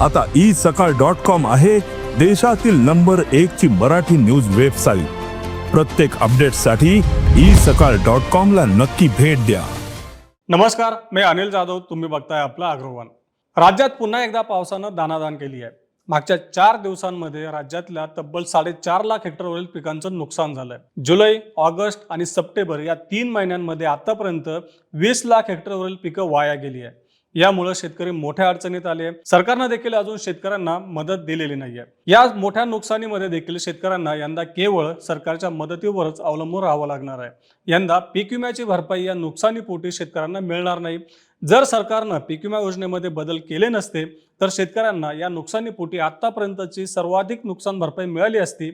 आता ई सकाळ dot com आहे देशातील नंबर एक ची मराठी न्यूज वेबसाईट. प्रत्येक अपडेटसाठी ई सकाळ डॉट कॉम ला नक्की भेट द्या. नमस्कार मी अनिल जाधव तुम्ही बघताय आपला अग्रवान. राज्यात पुन्हा एकदा पावसानं दानादान केली आहे. मागच्या चार दिवसांमध्ये राज्यातल्या तब्बल साडेचार लाख हेक्टरवरील पिकांचं नुकसान झालंय. जुलै ऑगस्ट आणि सप्टेंबर या तीन महिन्यांमध्ये आतापर्यंत वीस लाख हेक्टरवरील पिकं वाया गेली आहे. यामुळे शेतकरी मोठ्या अडचणीत आले सरकारनं देखील अजून शेतकऱ्यांना मदत दिलेली नाहीये. या मोठ्या नुकसानीमध्ये देखील शेतकऱ्यांना यंदा केवळ सरकारच्या मदतीवरच अवलंबून राहावं लागणार आहे. यंदा पीक विम्याची भरपाई या नुकसानीपोटी शेतकऱ्यांना मिळणार नाही. जर सरकारनं पीक विमा योजनेमध्ये बदल केले नसते तर शेतकऱ्यांना या नुकसानीपोटी आतापर्यंतची सर्वाधिक नुकसान भरपाई मिळाली असती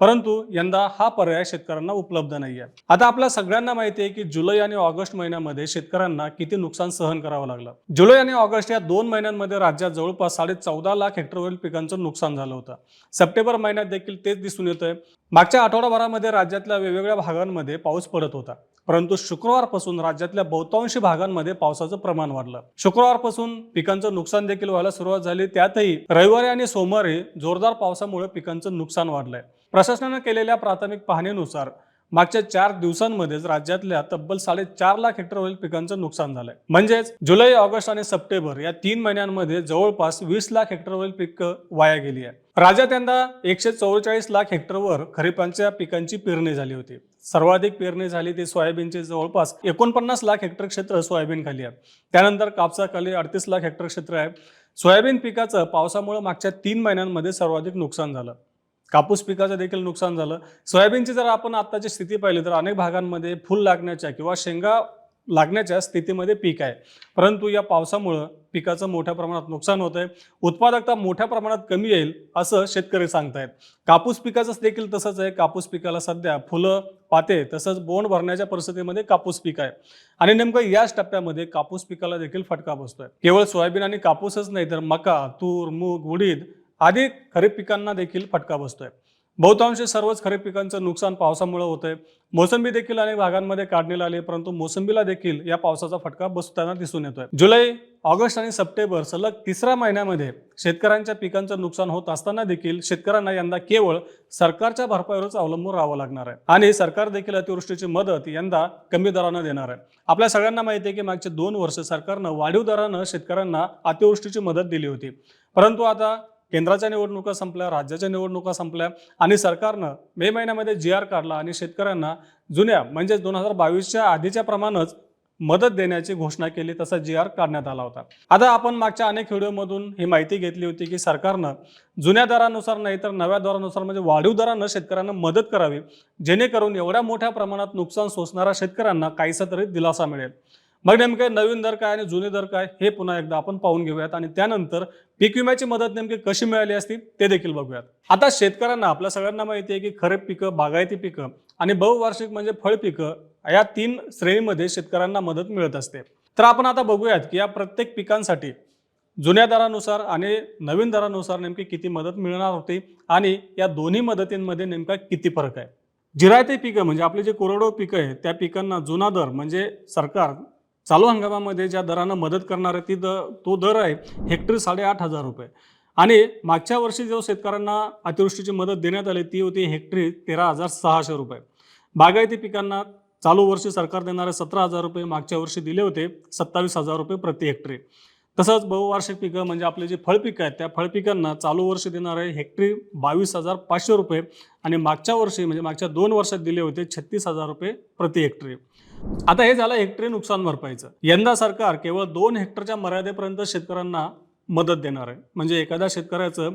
परंतु यंदा हा पर्याय शेतकऱ्यांना उपलब्ध नाही आहे आता आपल्या सगळ्यांना माहिती आहे की जुलै आणि ऑगस्ट महिन्यामध्ये शेतकऱ्यांना किती नुकसान सहन करावं लागलं. जुलै आणि ऑगस्ट या दोन महिन्यांमध्ये राज्यात जवळपास साडे चौदा लाख हेक्टरवरील पिकांचं नुकसान झालं होतं. सप्टेंबर महिन्यात देखील तेच दिसून येतंय. मागच्या आठवडाभरामध्ये राज्यातल्या वेगवेगळ्या भागांमध्ये पाऊस पडत होता. परंतु शुक्रवारपासून राज्यातल्या बहुतांशी भागांमध्ये पावसाचं प्रमाण वाढलं. शुक्रवारपासून पिकांचं नुकसान देखील व्हायला सुरुवात झाली. त्यातही रविवारी आणि सोमवारी जोरदार पावसामुळे पिकांचं नुकसान वाढलंय. प्रशासनानं केलेल्या प्राथमिक पाहणीनुसार मागच्या चार दिवसांमध्येच राज्यातल्या तब्बल साडेचार लाख हेक्टरवरील पिकांचं नुकसान झालंय. म्हणजेच जुलै ऑगस्ट आणि सप्टेंबर या तीन महिन्यांमध्ये जवळपास वीस लाख हेक्टरवरील पिकं वाया गेली आहे राज्यात यंदा एकशे चौवेचाळीस लाख हेक्टरवर खरीपांच्या पिकांची पेरणी झाली होती. सर्वाधिक पेरणी झाली ती सोयाबीनचे जवळपास एकोणपन्नास लाख हेक्टर क्षेत्र सोयाबीन खाली आहे. त्यानंतर कापसाखाली अडतीस लाख हेक्टर क्षेत्र आहे. सोयाबीन पिकाचं पावसामुळे मागच्या तीन महिन्यांमध्ये सर्वाधिक नुकसान झालं. कापूस पिकाचं देखील नुकसान झालं. सोयाबीनची जर आपण आत्ताची स्थिती पाहिली तर अनेक भागांमध्ये फुल लागण्याच्या किंवा शेंगा लागण्याच्या स्थितीमध्ये पीक आहे. परंतु या पावसामुळं पिकाचं मोठ्या प्रमाणात नुकसान होत आहे उत्पादकता मोठ्या प्रमाणात कमी येईल असं शेतकरी सांगतायत. कापूस पिकाचं देखील तसंच आहे. कापूस पिकाला सध्या फुलं पाते तसंच बोंड भरण्याच्या परिस्थितीमध्ये कापूस पीक आहे. आणि नेमकं याच टप्प्यामध्ये कापूस पिकाला देखील फटका बसतोय. केवळ सोयाबीन आणि कापूसच नाही तर मका तूर मूग उडीद आधी खरीप पिकांना देखील फटका बसतोय. बहुतांश सर्वच खरीप पिकांचं नुकसान पावसामुळे होतंय. मोसंबी देखील अनेक भागांमध्ये काढणीला आली परंतु मोसंबीला देखील या पावसाचा फटका बसताना दिसून येतोय. जुलै ऑगस्ट आणि सप्टेंबर सलग तिसऱ्या महिन्यामध्ये शेतकऱ्यांच्या पिकांचं नुकसान होत असताना देखील शेतकऱ्यांना यंदा केवळ सरकारच्या भरपाईवरच अवलंबून राहावं लागणार आहे. आणि सरकार देखील अतिवृष्टीची मदत यंदा कमी दरानं देणार आहे. आपल्या सगळ्यांना माहिती आहे की मागचे दोन वर्ष सरकारनं वाढीव दरानं शेतकऱ्यांना अतिवृष्टीची मदत दिली होती. परंतु आता केंद्राच्या निवडणुका संपल्या राज्याच्या निवडणुका संपल्या आणि सरकारनं मे महिन्यामध्ये जी आर काढला आणि शेतकऱ्यांना जुन्या म्हणजेच दोन हजार बावीसच्या आधीच्या प्रमाणच मदत देण्याची घोषणा केली तसा जी आर काढण्यात आला होता. आता आपण मागच्या अनेक व्हिडिओमधून ही माहिती घेतली होती की सरकारनं जुन्या दरानुसार नाही तर नव्या दरानुसार म्हणजे वाढीव दरानं शेतकऱ्यांना मदत करावी जेणेकरून एवढ्या मोठ्या प्रमाणात नुकसान सोसणाऱ्या शेतकऱ्यांना काहीसा तरी दिलासा मिळेल. मग नेमके नवीन दर काय आणि जुने दर काय हे पुन्हा एकदा आपण पाहून घेऊयात. आणि त्यानंतर पीक विम्याची मदत नेमकी कशी मिळाली असती ते देखील बघूयात. आता शेतकऱ्यांना आपल्या सगळ्यांना माहिती आहे की खरीप पिकं बागायती पिकं आणि बहुवार्षिक म्हणजे फळ पिकं या तीन श्रेणीमध्ये शेतकऱ्यांना मदत मिळत असते. तर आपण आता बघूयात की या प्रत्येक पिकांसाठी जुन्या दरानुसार आणि नवीन दरानुसार नेमकी किती मदत मिळणार होती आणि या दोन्ही मदतींमध्ये नेमका किती फरक आहे. जिरायती पिकं म्हणजे आपले जे कोरडो पिकं आहे त्या पिकांना जुना दर म्हणजे सरकार चालू हंगामामध्ये ज्या दरानं मदत करणार आहे ती द तो दर आहे हेक्टरी साडेआठ हजार रुपये. आणि मागच्या वर्षी जो शेतकऱ्यांना अतिवृष्टीची मदत देण्यात आली ती होती हेक्टरी तेरा हजार सहाशे रुपये. बागायती पिकांना चालू वर्षी सरकार देणारे सतरा हजार रुपये मागच्या वर्षी दिले होते सत्तावीस हजार रुपये प्रति हेक्टरी. तसंच बहुवार्षिक पिकं म्हणजे आपले जे फळपिकं आहेत त्या फळपिकांना चालू वर्ष देणारे हेक्टरी बावीस हजार पाचशे रुपये आणि मागच्या वर्षी म्हणजे मागच्या दोन वर्षात दिले होते छत्तीस हजार रुपये प्रति हेक्टरी. आता हे झालं हेक्टरी नुकसान भरपाईचं. यंदा सरकार केवळ दोन हेक्टरच्या मर्यादेपर्यंत शेतकऱ्यांना मदत देणार आहे. म्हणजे एखाद्या शेतकऱ्याचं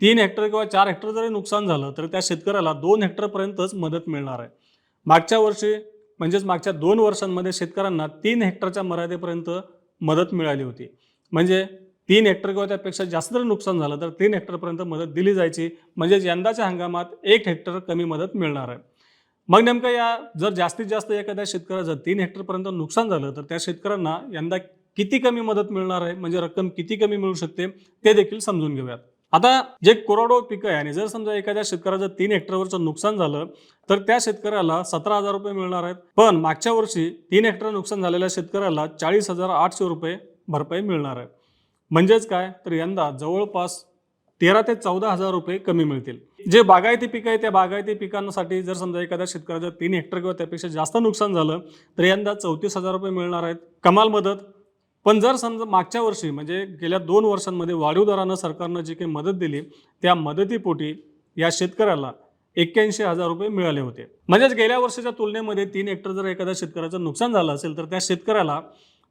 तीन हेक्टर किंवा चार हेक्टर जरी नुकसान झालं तर त्या शेतकऱ्याला दोन हेक्टरपर्यंतच मदत मिळणार आहे. मागच्या वर्षी म्हणजेच मागच्या दोन वर्षांमध्ये शेतकऱ्यांना तीन हेक्टरच्या मर्यादेपर्यंत मदत मिळाली होती. म्हणजे तीन हेक्टर किंवा त्यापेक्षा जास्त जर नुकसान झालं तर तीन हेक्टरपर्यंत मदत दिली जायची. म्हणजेच यंदाच्या हंगामात एक हेक्टर कमी मदत मिळणार आहे. मग नेमकं या जर जास्तीत जास्त एखाद्या शेतकऱ्याचं तीन हेक्टरपर्यंत नुकसान झालं तर त्या शेतकऱ्यांना यंदा किती कमी मदत मिळणार आहे? म्हणजे रक्कम किती कमी मिळू शकते? ते देखील समजून घेऊयात. आता जे कोरडो पिकं आहे आणि जर समजा एखाद्या शेतकऱ्याचं तीन हेक्टरवरचं नुकसान झालं तर त्या शेतकऱ्याला सतरा हजार रुपये मिळणार आहेत. पण मागच्या वर्षी तीन हेक्टर नुकसान झालेल्या शेतकऱ्याला चाळीस हजार आठशे रुपये भरपाई मिळणार आहे. म्हणजेच काय? तर यंदा जवळपास तेरा ते चौदा हजार रुपये कमी मिळतील. जे बागायती पिकं आहे त्या बागायती पिकांसाठी जर समजा एखाद्या शेतकऱ्याचं तीन हेक्टर किंवा त्यापेक्षा जास्त नुकसान झालं तर यंदा चौतीस हजार रुपये मिळणार आहेत. कमाल मदत. पण जर समजा मागच्या वर्षी म्हणजे गेल्या दोन वर्षांमध्ये वाढीव दरानं सरकारनं जी काही मदत दिली त्या मदतीपोटी या शेतकऱ्याला एक्क्याऐंशी हजार रुपये मिळाले होते. म्हणजेच गेल्या वर्षाच्या तुलनेमध्ये तीन हेक्टर जर एखाद्या शेतकऱ्याचं नुकसान झालं असेल तर त्या शेतकऱ्याला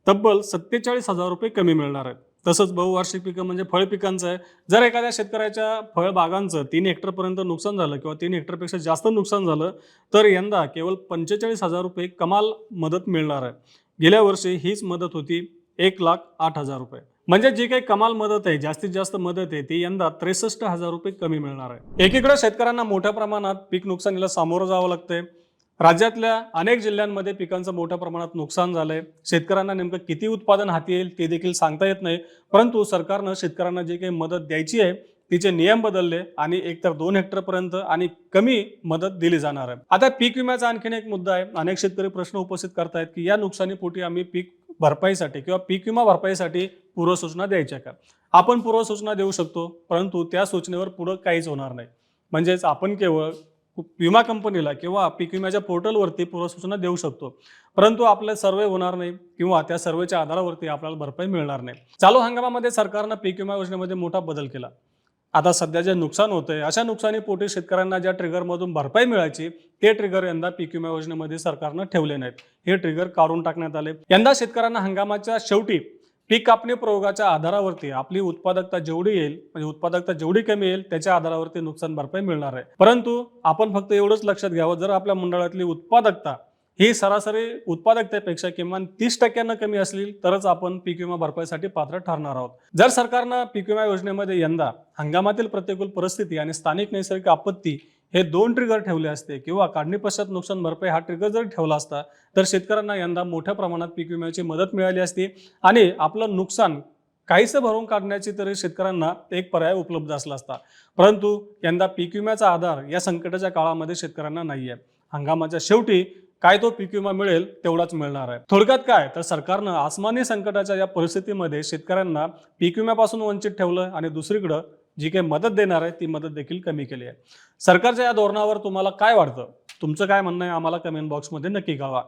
तब्बल सत्तेचाळीस हजार रुपये कमी मिळणार आहेत. तसंच बहुवार्षिक पिकं म्हणजे फळ पिकांचं आहे. जर एखाद्या शेतकऱ्याच्या फळबागांचं तीन हेक्टरपर्यंत नुकसान झालं किंवा तीन हेक्टरपेक्षा जास्त नुकसान झालं तर यंदा केवळ पंचेचाळीस हजार रुपये कमाल मदत मिळणार आहे. गेल्या वर्षी हीच मदत होती एक लाख आठ हजार रुपये. म्हणजे जी काही कमाल मदत आहे जास्तीत जास्त मदत आहे ती यंदा त्रेसष्ट हजार रुपये कमी मिळणार आहे. एकीकडे शेतकऱ्यांना मोठ्या प्रमाणात पीक नुकसानीला सामोरं जावं लागतंय राज्यातल्या अनेक जिल्ह्यांमध्ये पिकांचं मोठ्या प्रमाणात नुकसान झालंय. शेतकऱ्यांना नेमकं किती उत्पादन हाती येईल ते देखील सांगता येत नाही. परंतु सरकारनं शेतकऱ्यांना जी काही मदत द्यायची आहे तिचे नियम बदलले आणि एक तर दोन हेक्टरपर्यंत आणि कमी मदत दिली जाणार आहे. आता पीक विम्याचा आणखीन एक मुद्दा आहे. अनेक शेतकरी प्रश्न उपस्थित करतायत की या नुकसानीपोटी आम्ही पीक भरपाईसाठी किंवा पीक विमा भरपाईसाठी पूर्वसूचना द्यायच्या का? आपण पूर्वसूचना देऊ शकतो परंतु त्या सूचनेवर पुढं काहीच होणार नाही. म्हणजेच आपण केवळ विमा कंपनीला किंवा पीक विम्याच्या पोर्टलवरती पूर्वसूचना देऊ शकतो. परंतु आपले सर्वे होणार नाही किंवा त्या सर्वेच्या आधारावरती आपल्याला भरपाई मिळणार नाही. चालू हंगामामध्ये सरकारनं पीक विमा योजनेमध्ये मोठा बदल केला. आता सध्या जे नुकसान होतंय अशा नुकसानीपोटी शेतकऱ्यांना ज्या ट्रिगरमधून भरपाई मिळायची ते ट्रिगर यंदा पीक विमा योजनेमध्ये सरकारनं ठेवले नाहीत. हे ट्रिगर काढून टाकण्यात आले. यंदा शेतकऱ्यांना हंगामाच्या शेवटी पीक कापणी प्रयोगाच्या आधारावरती आपली उत्पादकता जेवढी येईल म्हणजे उत्पादकता जेवढी कमी येईल त्याच्या आधारावरती नुकसान भरपाई मिळणार आहे. परंतु आपण फक्त एवढंच लक्षात घ्यावं जर आपल्या मंडळातली उत्पादकता ही सरासरी उत्पादकतेपेक्षा किमान तीस टक्क्यानं कमी असली तरच आपण पीक विमा भरपाईसाठी पात्र ठरणार आहोत. जर सरकारनं पीक विमा योजनेमध्ये यंदा हंगामातील प्रतिकूल परिस्थिती आणि स्थानिक नैसर्गिक आपत्ती हे दोन ट्रिगर ठेवले असते किंवा काढणी पश्चात नुकसान भरपाई हा ट्रिगर जर ठेवला असता तर शेतकऱ्यांना यंदा मोठ्या प्रमाणात पीक विम्याची मदत मिळाली असती आणि आपलं नुकसान काहीसं भरून काढण्याची तरी शेतकऱ्यांना एक पर्याय उपलब्ध असला असता. परंतु यंदा पीक विम्याचा आधार या संकटाच्या काळामध्ये शेतकऱ्यांना नाही आहे हंगामाच्या शेवटी काय तो पीक विमा मिळेल तेवढाच मिळणार आहे. थोडक्यात काय? तर सरकारनं आसमानी संकटाच्या या परिस्थितीमध्ये शेतकऱ्यांना पीक विम्यापासून वंचित ठेवलं आणि दुसरीकडं जी काही मदत देणार आहे ती मदत देखील कमी केली आहे. सरकारच्या या धोरणावर तुम्हाला काय वाटतं? तुमचं काय म्हणणं आहे? आम्हाला कमेंट बॉक्समध्ये नक्की कळवा.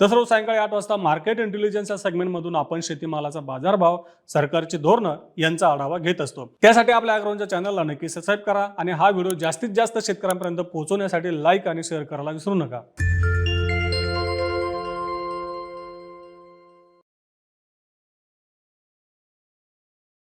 तसं रोज सायंकाळी आठ वाजता मार्केट इंटेलिजन्स या सेगमेंटमधून आपण शेतीमालाचा बाजारभाव सरकारची धोरणं यांचा आढावा घेत असतो. त्यासाठी आपल्या अग्रवनच्या चॅनलला नक्की सबस्क्राईब करा आणि हा व्हिडिओ जास्तीत जास्त शेतकऱ्यांपर्यंत पोहोचवण्यासाठी लाईक आणि शेअर करायला विसरू नका.